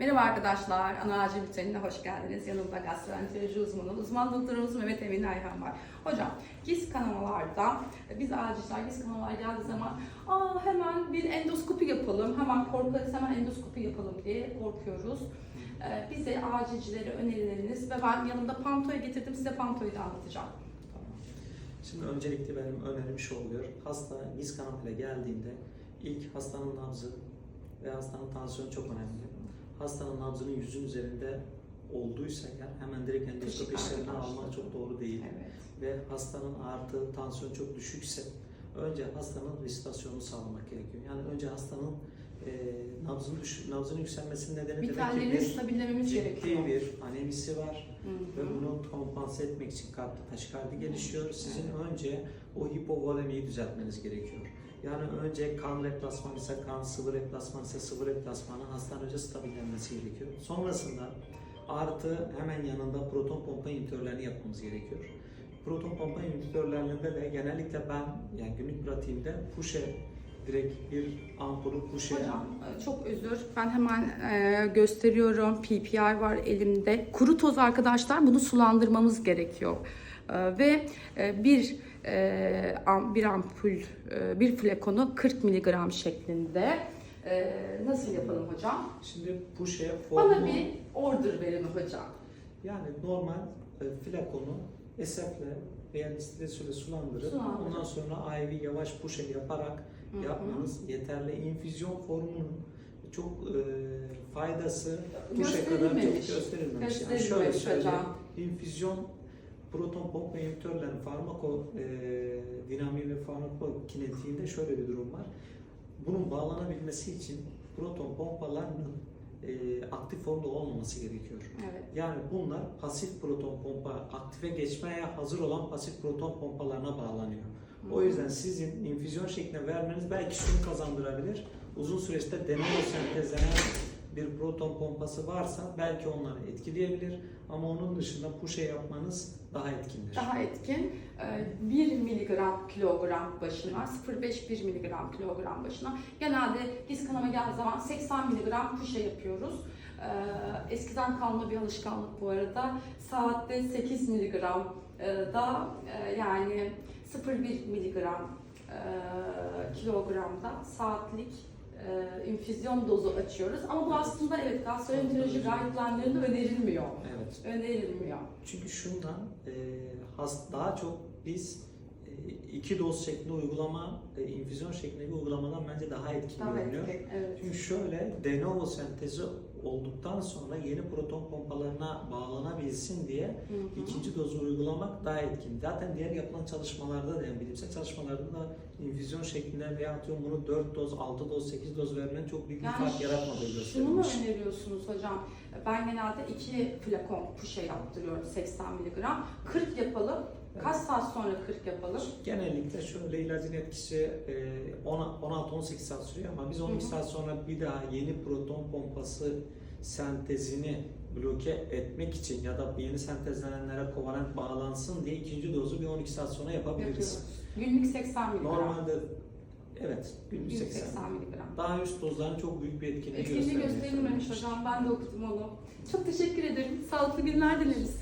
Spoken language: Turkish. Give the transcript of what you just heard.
Merhaba arkadaşlar, Ana Acil Bülteni'ne hoş geldiniz. Yanımda gastroenteroloji uzmanı, uzman doktorumuz Mehmet Emin Ayhan var. Hocam, giz kanamalarda, biz acilciler giz kanamalar geldiği zaman Aa, hemen bir endoskopi yapalım, hemen korkarız hemen endoskopi yapalım diye korkuyoruz. Ee, bize acilcilere önerileriniz ve ben yanımda pantoyu getirdim, size pantoyu da anlatacağım. Şimdi öncelikle benim önerim şu oluyor. Hasta giz kanamayla geldiğinde ilk hastanın nabzı ve hastanın tansiyonu çok önemli. Hastanın nabzının yüzün üzerinde olduysa eğer hemen direkt endoskopi Kışık işlemini almak çok doğru değil. Evet. Ve hastanın artı tansiyon çok düşükse önce hastanın resitasyonunu sağlamak gerekiyor. Yani önce hastanın e, nabzın düş, nabzının yükselmesinin nedeni demek ki bir stabillememiz gerekiyor. bir anemisi var. Hı Ve bunu kompanse etmek için kalpte taşikardi gelişiyor. Sizin önce o hipovolemiyi düzeltmeniz gerekiyor. Yani önce kan replasmanı ise kan, sıvı replasmanı ise sıvı replasmanı hastanın önce stabillenmesi gerekiyor. Sonrasında artı hemen yanında proton pompa inhibitörlerini yapmamız gerekiyor. Proton pompa inhibitörlerinde de genellikle ben yani günlük pratiğimde puşe direkt bir ampulü puşe Hocam çok özür. Ben hemen e, gösteriyorum. PPR var elimde. Kuru toz arkadaşlar bunu sulandırmamız gerekiyor. E, ve e, bir e, bir ampul e, bir flakonu 40 miligram şeklinde. Nasıl yapalım hocam? Şimdi puşe Bana formu bir order verin hocam. Yani normal flakonu esefle veya distresörle sulandırıp Sulandırıp. ondan sonra IV yavaş push yaparak Hı hı. yapmanız yeterli. İnfüzyon formunun çok e, faydası push'e kadar çok Gösterilmemiş. gösterilmemiş. Yani şöyle söyleyeyim, infüzyon proton pompa inhibitörlerin farmako e, dinamiği ve farmakokinetiğinde şöyle bir durum var. Bunun bağlanabilmesi için proton pompalarının e, aktif formda olmaması gerekiyor. Evet. Yani bunlar pasif proton pompa, aktife geçmeye hazır olan pasif proton pompalarına bağlanıyor. O yüzden sizin infüzyon şeklinde vermeniz belki şunu kazandırabilir. Uzun süreçte deneme sentezlenen bir proton pompası varsa belki onları etkileyebilir. Ama onun dışında puşe yapmanız daha etkindir. Daha etkin. e, 1 miligram kilogram başına 0,5-1 miligram kilogram başına. Genelde giz kanama geldiği zaman 80 miligram kuşa yapıyoruz. E, Eskiden kalma bir alışkanlık bu arada. Saatte 8 miligram e, da e, yani 0,1 miligram e, kilogramda saatlik e, infüzyon dozu açıyoruz. Ama bu aslında evet gastroenteroloji guideline'larında önerilmiyor. Evet. Önerilmiyor. Çünkü şundan e, has, daha çok biz iki doz şeklinde uygulama, e, infüzyon şeklindeki uygulamadan bence daha etkili Daha görünüyor. etkin. Evet. Çünkü şöyle de novo sentezi olduktan sonra yeni proton pompalarına bağlanabilsin diye Hı hı. ikinci dozu uygulamak daha etkin. Zaten diğer yapılan çalışmalarda da yani bilimsel çalışmalarda da infüzyon şeklinde veya atıyorum bunu 4 doz, 6 doz, 8 doz vermenin çok büyük bir fark yaratmadığı şunu mu gösterilmiş. öneriyorsunuz hocam? Ben genelde iki flakon puşe yaptırıyorum 80 miligram. 40 yapalım. Kaç saat sonra 40 yapalım? Genellikle şöyle ilacın etkisi e, 16-18 saat sürüyor ama biz 12 Hı hı. saat sonra bir daha yeni proton pompası sentezini bloke etmek için ya da yeni sentezlenenlere kovalent bağlansın diye ikinci dozu bir 12 saat sonra yapabiliriz. Yapıyoruz. Günlük 80 miligram. Normalde evet günlük Günlük 80. 80 miligram. Daha üst dozların çok büyük bir etkinliği Etkinliği göstermiyor. gösterilmemiş hocam. Ben de okudum onu. Çok teşekkür ederim. Sağlıklı günler dileriz.